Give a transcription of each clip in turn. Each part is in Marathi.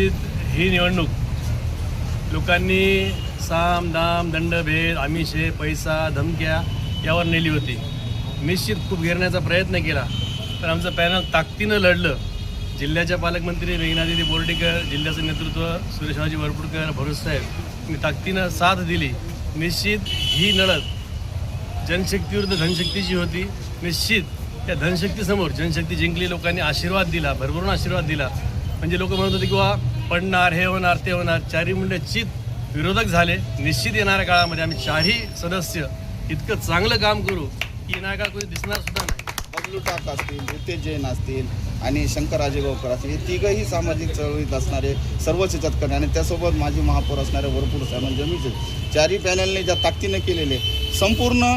निश्चित ही निवडणूक लोकांनी साम दाम दंडभेद आमिषे पैसा धमक्या यावर नेली होती. निश्चित खूप घेरण्याचा प्रयत्न केला पण आमचं पॅनल ताकदीनं लढलं. जिल्ह्याच्या पालकमंत्री मेघनादिदी बोर्डीकर जिल्ह्याचं नेतृत्व सुरेशरावजी वरपुडकर भरूस साहेब यांनी ताकदीनं साथ दिली. निश्चित ही लढत जनशक्तीविरुद्ध धनशक्तीची होती. निश्चित त्या धनशक्तीसमोर जनशक्ती जिंकली लोकांनी आशीर्वाद दिला भरभरून आशीर्वाद दिला. म्हणजे लोक म्हणत होते किंवा पडणार हे होणार ते होणार. चारी मुंडे चित विरोधक झाले. निश्चित येणाऱ्या काळामध्ये आम्ही चारही सदस्य इतकं चांगलं काम करू की येणाऱ्या काळात कोणी दिसणार सुद्धा नाही. बबलू टाक असतील रितेश जैन असतील आणि शंकर राजेगावकर असतील हे तिघही सामाजिक चळवळीत असणारे सर्वच याच्यात आणि त्यासोबत माजी महापौर असणारे भरपूर सामान जमीचे चारही पॅनलने ज्या ताकदीनं केलेले संपूर्ण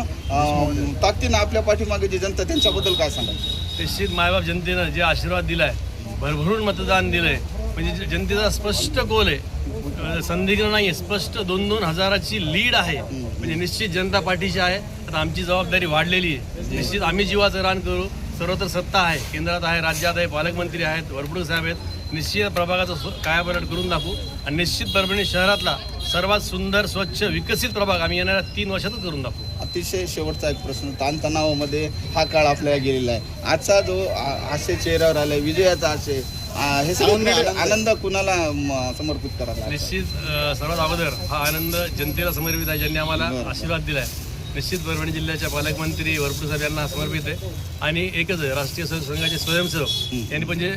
ताकदीनं आपल्या पाठीमागे जी जनता त्यांच्याबद्दल काय सांगाल? निश्चित मायबाप जनतेनं जे आशीर्वाद दिलाय भरभरून मतदान दिलंय म्हणजे जनतेचा स्पष्ट गोल आहे संदिग्ध नाही आहे स्पष्ट दोन दोन हजाराची लीड आहे. म्हणजे निश्चित जनता पार्टीची आहे. तर आमची जबाबदारी वाढलेली आहे. निश्चित आम्ही जीवाचं रान करू. सर्वत्र सत्ता आहे. केंद्रात आहे राज्यात आहे पालकमंत्री आहेत वरपुडे साहेब आहेत. निश्चित प्रभागाचा कायापलट करून दाखवू. आणि निश्चित परभणी शहरातला सर्वात सुंदर स्वच्छ विकसित प्रभाग आम्ही येणाऱ्या तीन वर्षातच करून दाखवू. अतिशय शेवटचा एक प्रश्न. ताणतणावामध्ये हा काळ आपल्याला गेलेला आहे. आजचा जो आशे चेहऱ्यावर आलाय विजयाचा आशय हे आनंद कुणाला समर्पित करायला निश्चित सर्वात अगोदर हा आनंद जनतेला समर्पित आहे ज्यांनी आम्हाला आशीर्वाद दिलाय. निश्चित परभणी जिल्ह्याच्या पालकमंत्री वरपूर साहेब यांना समर्पित आहे. आणि एकच आहे राष्ट्रीय स्वयं संघाचे स्वयंसेवक. यांनी पण जे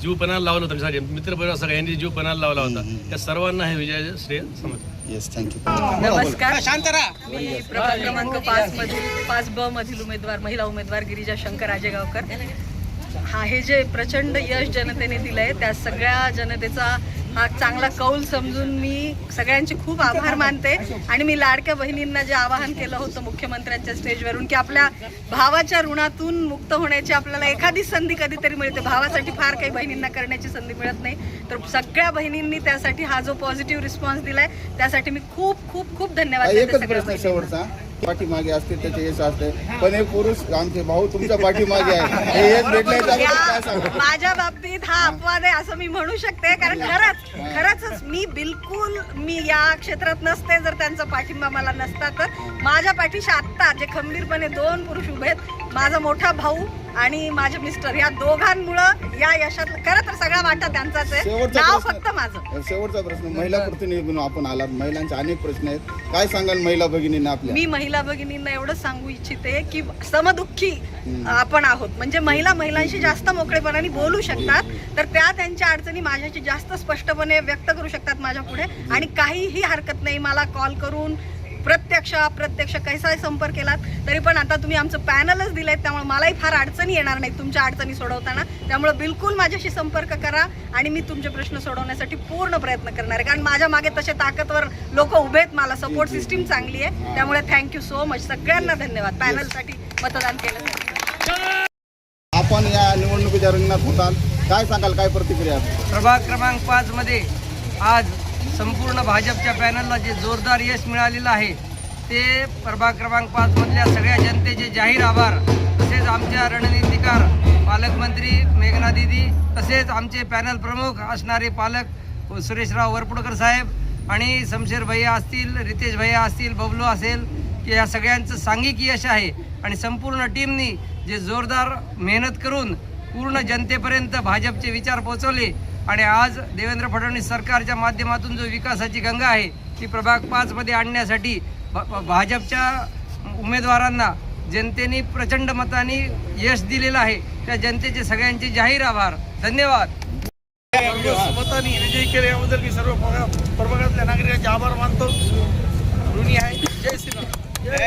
जीव पणाला लावलं होतं म्हणजे मित्र परिवार सगळ्या यांनी जीव पणाला लावला होता. त्या सर्वांना हे विजयाचे श्रेय समजतं येस थँक्यू नमस्कार. मी प्रभाग क्रमांक पाच मधील पाच ब मधील उमेदवार महिला उमेदवार गिरिजा शंकर राजेगावकर. हा हे जे प्रचंड यश जनतेने दिलंय त्या सगळ्या जनतेचा हा चांगला कौल समजून मी सगळ्यांचे खूप आभार मानते. आणि मी लाडक्या बहिणींना जे आवाहन केलं होतं मुख्यमंत्र्यांच्या स्टेजवरून की आपल्या भावाच्या ऋणातून मुक्त होण्याची आपल्याला एखादी संधी कधीतरी मिळते. भावासाठी फार काही बहिणींना करण्याची संधी मिळत नाही. तर सगळ्या बहिणींनी त्यासाठी हा जो पॉझिटिव्ह रिस्पॉन्स दिलाय त्यासाठी मी खूप खूप खूप धन्यवाद देते एकच सगळ्या पाठीमागे असते त्याचे यश असते पण हे पुरुष आमचे भाऊ तुमच्या पाठीमागे आहे. हे यश काय सांगा. माझ्या बाबतीत हा अपवाद आहे असं मी म्हणू शकते कारण खरंच खरंच मी बिलकुल मी या क्षेत्रात नसते जर त्यांचा पाठिंबा मला नसता तर. माझ्या पाठीशी आत्ता जे खंबीरपणे दोन पुरुष उभे आहेत माझा मोठा भाऊ आणि माझे मिस्टर या दोघांमुळं या यशात खरं तर सगळा वाटा त्यांचाच आहे. शेवटचा नाव प्रश्न. फक्त माझं. शेवटचा प्रश्न. महिला प्रतिनिधी म्हणून आपण आलात. महिलांचे अनेक प्रश्न आहेत. काय सांगाल महिला भगिनींना आपल्या? मी महिला भगिनींना एवढं सांगू इच्छिते की समदुःखी आपण आहोत. म्हणजे महिला महिलांशी जास्त मोकळेपणाने बोलू शकतात तर त्या त्यांच्या अडचणी माझ्याशी जास्त स्पष्टपणे व्यक्त करू शकतात माझ्या पुढे आणि काहीही हरकत नाही मला कॉल करून प्रत्यक्ष अप्रत्यक्ष कैसाही संपर्क केलात तरी पण आता तुम्ही आमचं पॅनलच दिलंय त्यामुळे मलाही फार अडचणी येणार नाही तुमच्या अडचणी सोडवताना. त्यामुळे बिलकुल माझ्याशी संपर्क करा आणि मी तुमचे प्रश्न सोडवण्यासाठी पूर्ण प्रयत्न करणार आहे. कारण माझ्या मागे तसे ताकदवर लोक उभे आहेत मला सपोर्ट सिस्टीम चांगली आहे. त्यामुळे थँक्यू सो मच सगळ्यांना धन्यवाद. पॅनलसाठी मतदान केलं आपण या निवडणुकीच्या रिंगणात होताल. काय सांगाल? काय प्रतिक्रिया? प्रभाग क्रमांक पाच मध्ये आज संपूर्ण भाजपच्या पॅनलला जे जोरदार यश मिळालेलं आहे ते प्रभाग क्रमांक पाच मधल्या सगळ्या जनतेचे जाहीर आभार. तसेच आमच्या रणनीतिकार पालकमंत्री मेघना दिदी तसेच आमचे पॅनल प्रमुख असणारे पालक सुरेशराव वरपुडकर साहेब आणि शमशेर भैया असतील रितेश भैया असतील बबलू असेल की या सगळ्यांचं सांघिक यश आहे. आणि संपूर्ण टीमनी जे जोरदार मेहनत करून पूर्ण जनतेपर्यंत भाजपचे विचार पोहोचवले आणि आज देवेंद्र फडणवीस सरकारच्या माध्यमातून जो विकासाची गंगा आहे ती प्रभाग पाचमध्ये आणण्यासाठी भ- भाजपच्या उमेदवारांना जनतेने प्रचंड मताने यश दिलेलं आहे. त्या जनतेचे सगळ्यांचे जाहीर आभार. धन्यवाद. मताने विजयी केले याबद्दल मी सर्व प्रभागातल्या नागरिकांचे आभार मानतो. ऋणी आहे. जय श्रीराम.